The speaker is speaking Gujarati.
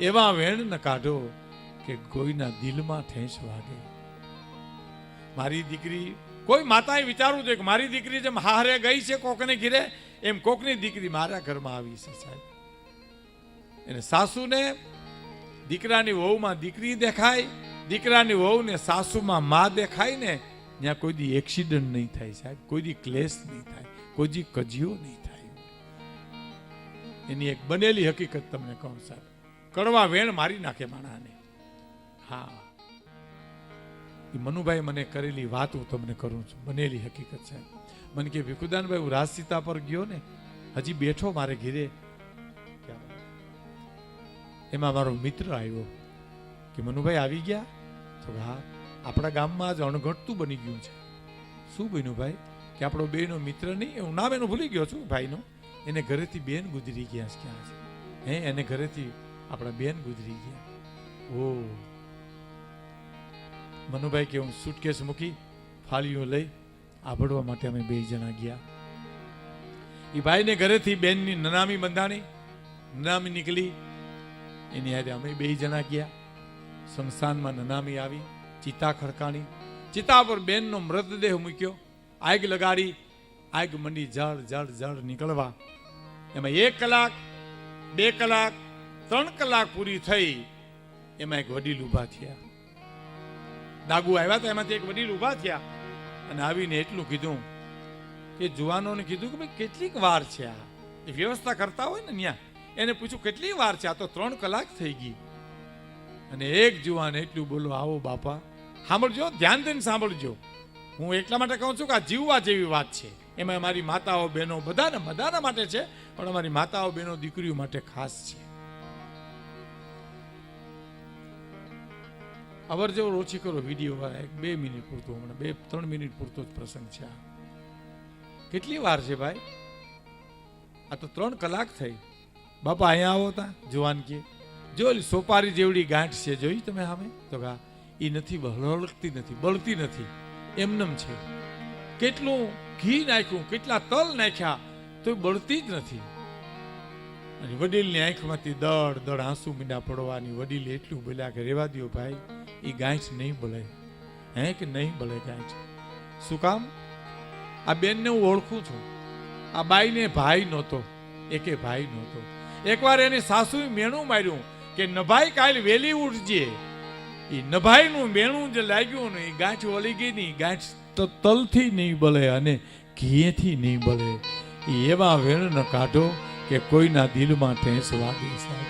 એવા વેણ ન કાઢો કે કોઈના દિલમાં ઠેંસ વાગે. મારી દીકરી, કોઈ માતાએ વિચારવું જોઈએ કે મારી દીકરી જેમ હારે ગઈ છે કોકને ઘીરે, એમ કોકની દીકરી મારા ઘરમાં આવી છે સાહેબ. એને સાસુને દીકરાની વહુમાં દીકરી દેખાય, દીકરાની વહુને સાસુમાં મા દેખાય ને, ત્યાં કોઈ દી એક્સિડન્ટ નહીં થાય સાહેબ કોઈ દી ક્લેશ નહીં થાય કોઈ દી કજિયો નહીં થાય. એની એક બનેલી હકીકત તમને કહું સાહેબ. કડવા વેણ મારી નાખે માણાને. હા. એ મનુભાઈ મને કરેલી વાત હું તમને કરું છું. બનેલી હકીકત છે. મને કે, ભીખુદાનભાઈ, હું રાજસીતા પર ગયો ને, હજી બેઠો મારે ઘીરે. એમાં મારો મિત્ર આવ્યો કે, મનુભાઈ, આવી ગયા? તો હા, આપણા ગામમાં આજ અણઘટતું બની ગયું છે. શું બન્યું ભાઈ? કે આપણો બેનો મિત્ર નહીં, હું નામ એનું ભૂલી ગયો છું ભાઈનો. એને ઘરેથી બેન ગુજરી ગયા છે ક્યાં છે? હે, એને ઘરેથી આપણા બેન ગુજરી ગયા. ઓ. મનુભાઈ કે હું સુટકેસ મૂકી ફાળીઓ લઈ આભળવા માટે અમે બે જણા ગયા. એ ભાઈને ઘરેથી બેનની નનામી બંધાણી, નનામી નીકળી. એની હારે અમે બે જણા ગયા. સંસ્થાનમાં નનામી આવી, ચિતા ખડકાણી. ચિતા પર બેનનો મૃતદેહ મૂક્યો. આગ લગાડી, આગ મંડી જળ જળ જળ નીકળવા. એમાં એક કલાક, બે કલાક ત્રણ કલાક પૂરી થઈ, એમાં એક વડીલ ઊભા થયા. દાગુ આવ્યા હતા એમાંથી એક વડીલ ઊભા થયા અને આવીને એટલું કીધું કે જુવાનોને કીધું કે ભાઈ કેટલીક વાર છે આ. વ્યવસ્થા કરતા હોય ને ત્યાં એને પૂછ્યું કેટલી વાર છે આ? તો ત્રણ કલાક થઈ ગઈ. અને એક જુવાન એટલું બોલો આવો બાપા, સાંભળજો, ધ્યાન દઈને સાંભળજો. હું એટલા માટે કહું છું કે આ જીવવા જેવી વાત છે. એમાં મારી માતાઓ, બહેનો બધાને બધાના માટે છે, પણ અમારી માતાઓ, બહેનો, દીકરીઓ માટે ખાસ છે. અવર જવર ઓછી કરો વીડિયો વાળા, એક બે મિનિટ પૂરતો હમણાં, બે, ત્રણ મિનિટ પૂરતો જ પ્રસંગ છે આ. કેટલી વાર છે ભાઈ? આ તો ત્રણ કલાક થઈ. બાપા, અહીંયા આવો તા, જુવાન કે. જો સોપારી જેવડી ગાંઠ છે, જોઈ તમે સામે? તો કા એ નથી હળકતી નથી, બળતી નથી. એમનેમ છે. કેટલું ઘી નાખ્યું, કેટલા તલ નાખ્યા, તો એ બળતી જ નથી. અને વડીલની આંખમાંથી દડ દડ આંસુ મીંડા પડવાની, વડીલ એટલું બોલ્યા કે, રેવા દ્યો ભાઈ. એ ગાંઠ નહીં ભલે હે કે નહીં ભલે ગાંઠ શું કામ? આ બેનને હું ઓળખું છું. આ બાઈને ભાઈ નહોતો, એકે ભાઈ નહોતો. એકવાર એની સાસુએ મેણું માર્યું કે નભાઈ કાલ વેલી ઉઠજે એ નભાઈનું મેણું જે લાગ્યું ને એ ગાંઠ વળી ગઈ નહીં ગાંઠ તો, તલથી નહીં બળે અને ઘીએથી નહીં એ એવા વેણ ન કાઢો કે કોઈના દિલમાં ઠેંસ વાગે સાહેબ.